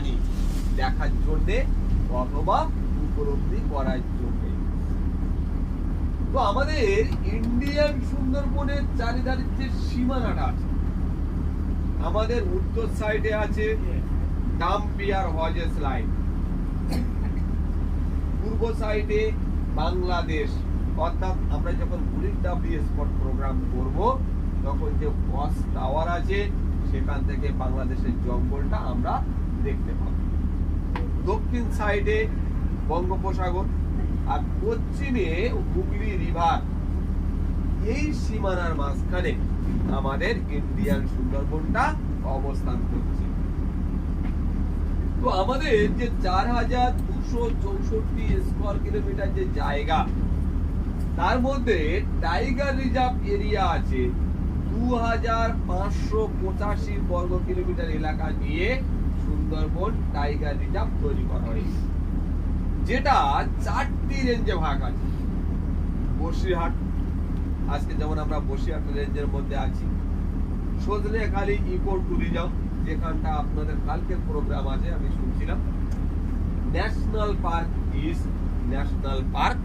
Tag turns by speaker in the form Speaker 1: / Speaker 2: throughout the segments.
Speaker 1: জানি দেখার জন্যে অথবা উপলব্ধি করার জন্যে। তো আমাদের ইন্ডিয়ান সুন্দরবনের চারিধারে যে সীমানাটা আছে। আমাদের উত্তর সাইডে আছে ডাম্পিয়ার হজেস লাইন। পূর্ব সাইডে বাংলাদেশ। অর্থাৎ আমরা যখন বুলিট ডাব্লিউ স্পট প্রোগ্রাম করব, তখন যে ওয়াচ টাওয়ার আছে, সেখান থেকে বাংলাদেশের জঙ্গলটা আমরা দেখতে পাবো। দক্ষিণ সাইডে বঙ্গোপসাগর আর পশ্চিমে হুগলি রিভার। এই সীমানার মাঝখানে আমাদের ইন্ডিয়ান সুন্দরবনটা অবস্থান করছে। তো আমাদের যে চার হাজার দুশো চৌষট্টি স্কোয়ার কিলোমিটার যে জায়গা, তার মধ্যে টাইগার রিজার্ভ এরিয়া আছে। দু হাজার পাঁচশো পঁচাশি বর্গ কিলোমিটার এলাকা নিয়ে সুন্দরবন টাইগার রিজার্ভ তৈরি করা হয়েছে। যেটা চারটি রেঞ্জে ভাগ আছে। বসিরহাট, আজকে যেমন আমরা বসিরহাট রেঞ্জের মধ্যে আছি সজনে খালি ইকো ট্যুরিজম যেখানটা আপনাদের কালকের প্রোগ্রাম আছে, আমি শুনছিলাম। National park east national park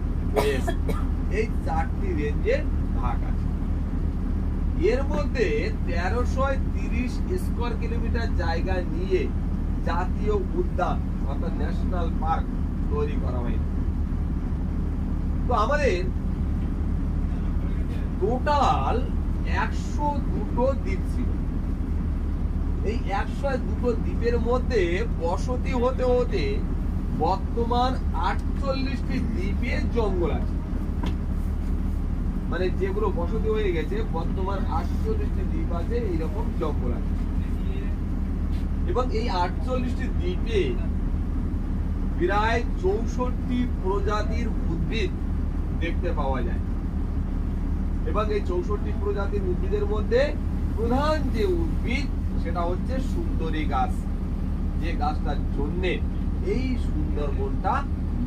Speaker 1: এই চারটি রেঞ্জে ভাগ আছে। এর মধ্যে তেরোশো তিরিশ স্কোয়ার কিলোমিটার জায়গা নিয়ে জাতীয় উদ্যান, অর্থাৎ ন্যাশনাল পার্ক তৈরি করা হয়েছে। তো আমাদের টোটাল একশো দুটো দ্বীপ ছিল। এই একশো দুটো দ্বীপের মধ্যে বসতি হতে হতে বর্তমান আটচল্লিশটি দ্বীপে জঙ্গল আছে। মানে যেগুলো বসতি হয়ে গেছে, বর্তমান আটচল্লিশটি দ্বীপ আছে, এইরকম জঙ্গল আছে। এবং এই আটচল্লিশটি দ্বীপে প্রায় চৌষট্টি প্রজাতির উদ্ভিদ দেখতে পাওয়া যায়। এবং এই চৌষট্টি প্রজাতির উদ্ভিদের মধ্যে প্রধান যে উদ্ভিদ, সেটা হচ্ছে সুন্দরী গাছ। যে গাছটার জন্যে এই সুন্দরবনটা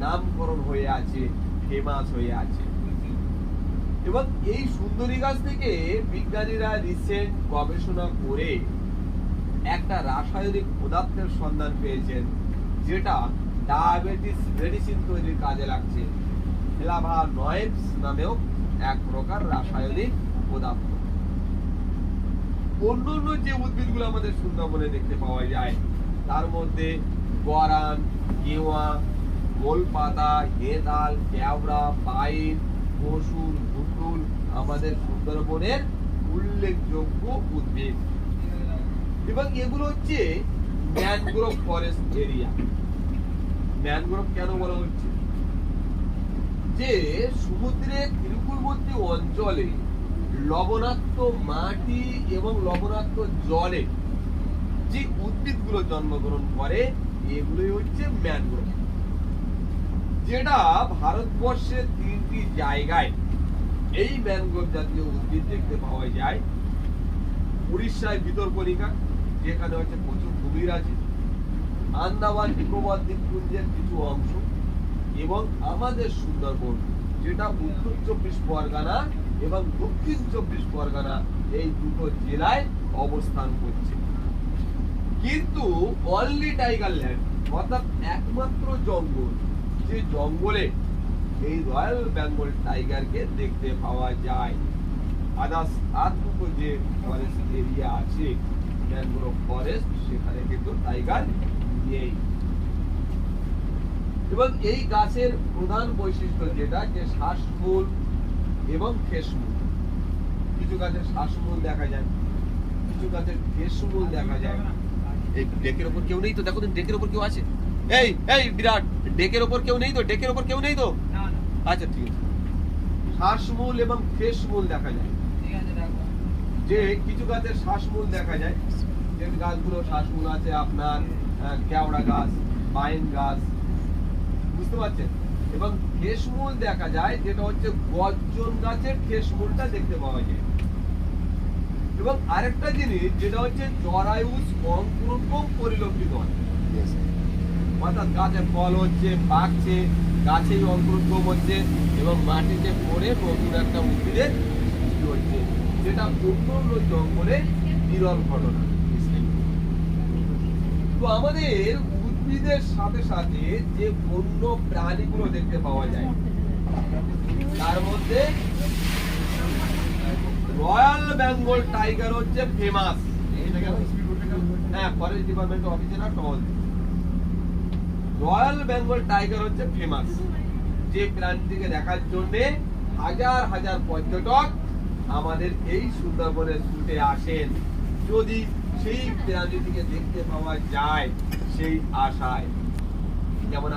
Speaker 1: নামকরণ হয়ে আছে, ফেমাস হয়ে আছে। এবং এই সুন্দরী গাছ থেকে বিজ্ঞানীরা রিসেন্ট গবেষণা করে একটা রাসায়নিক পদার্থের সন্ধান পেয়েছেন, যেটা ডায়াবেটিস মেডিসিন তৈরির কাজে লাগছে। ফ্লাভানয়েডস নামেও এক প্রকার রাসায়নিক পদার্থ। অন্যান্য যে উদ্ভিদগুলো আমাদের সুন্দরবনে দেখতে পাওয়া যায়, তার মধ্যে গরান, গেওয়া, গোলপাতা হেদাল কেওড়া, পাইন কসুর ভুটুল আমাদের সুন্দরবনের উল্লেখযোগ্য উদ্ভিদ। এবং এগুলো হচ্ছে ম্যানগ্রোভ ফরেস্ট এরিয়া। ম্যানগ্রোভ কেন বলা হচ্ছে? যে সমুদ্রের তীরকুলবর্তী অঞ্চলে লবণাক্ত মাটি এবং লবণাক্ত জলে যে উদ্ভিদগুলো জন্মগ্রহণ করে, এগুলোই হচ্ছে ম্যানগ্রোভ। যেটা ভারতবর্ষের তিনটি জায়গায় এই ম্যানগ্রোভ জাতীয় উদ্ভিদ দেখতে পাওয়া যায়। উড়িষ্যায় ভিতরকণিকা যেখানে হচ্ছে প্রচুর কুমির আছে, আন্দামান, নিকোবর দ্বীপপুঞ্জের কিছু অংশ এবং আমাদের সুন্দরবন, যেটা উত্তর চব্বিশ পরগনা এবং দক্ষিণ চব্বিশ পরগনা এই দুটো জেলায় অবস্থান করছে। কিন্তু অনলি টাইগার ল্যান্ড অর্থাৎ একমাত্র জঙ্গল, যে জঙ্গলে এই রয়্যাল বেঙ্গল টাইগারকে দেখতে পাওয়া যায়। আদার্স আর দুটো যে ফরেস্ট এরিয়া আছে। ম্যানগ্রোভ ফরেস্ট সেখানে কিন্তু টাইগার নেই। এবং এই গাছের প্রধান বৈশিষ্ট্য যেটা যে শ্বাসমূল এবং ফেসমূল কিছু গাছের শ্বাসমূল দেখা যায় কিছু গাছের ফেসমূল দেখা যায়। এই ডেকের ওপর কেউ নেই তো? দেখো ডেকের ওপর কেউ আছে? এই এই বিরাট ডেকের ওপর কেউ নেই তো? ডেকের ওপর কেউ নেই তো? আচ্ছা ঠিক আছে। শ্বাসমূল এবং ফেসমূল দেখা যায়। যে কিছু গাছের শ্বাসমূল দেখা যায় যে গাছগুলো শ্বাসমূল আছে আপনার কেওড়া গাছ পাইন গাছ বুঝতে পারছেন? এবং ঠেসমূল দেখা যায় যেটা হচ্ছে গর্জন গাছের ঠেসমূলটা দেখতে পাওয়া যায়। এবং আরেকটা জিনিস যেটা হচ্ছে জরায়ুস অঙ্কুরোদ্গম পরিলক্ষিত হয়। অর্থাৎ গাছে ফল হচ্ছে পাকছে গাছেই অঙ্কুরোদ্গম হচ্ছে এবং মাটিতে পড়ে নতুন একটা উদ্ভিদের সৃষ্টি হচ্ছে। যেটা অন্য জঙ্গলে বিরল ঘটনা তো আমাদের উদ্ভিদের সাথে সাথে যে বন্য প্রাণীগুলো দেখতে পাওয়া যায়, তার মধ্যে রয়্যাল বেঙ্গল টাইগার হচ্ছে ফেমাস। হ্যাঁ ফরেস্ট ডিপার্টমেন্ট অফিসে না রয়্যাল বেঙ্গল টাইগার হচ্ছে ফেমাস। যে প্রাণীটিকে দেখার জন্য হাজার হাজার পর্যটক আমাদের এই সুন্দরবনে ছুটে আসেন। যদি সেই প্রাণীটিকে দেখতে পাওয়া যায় সেই আশায়। যেমন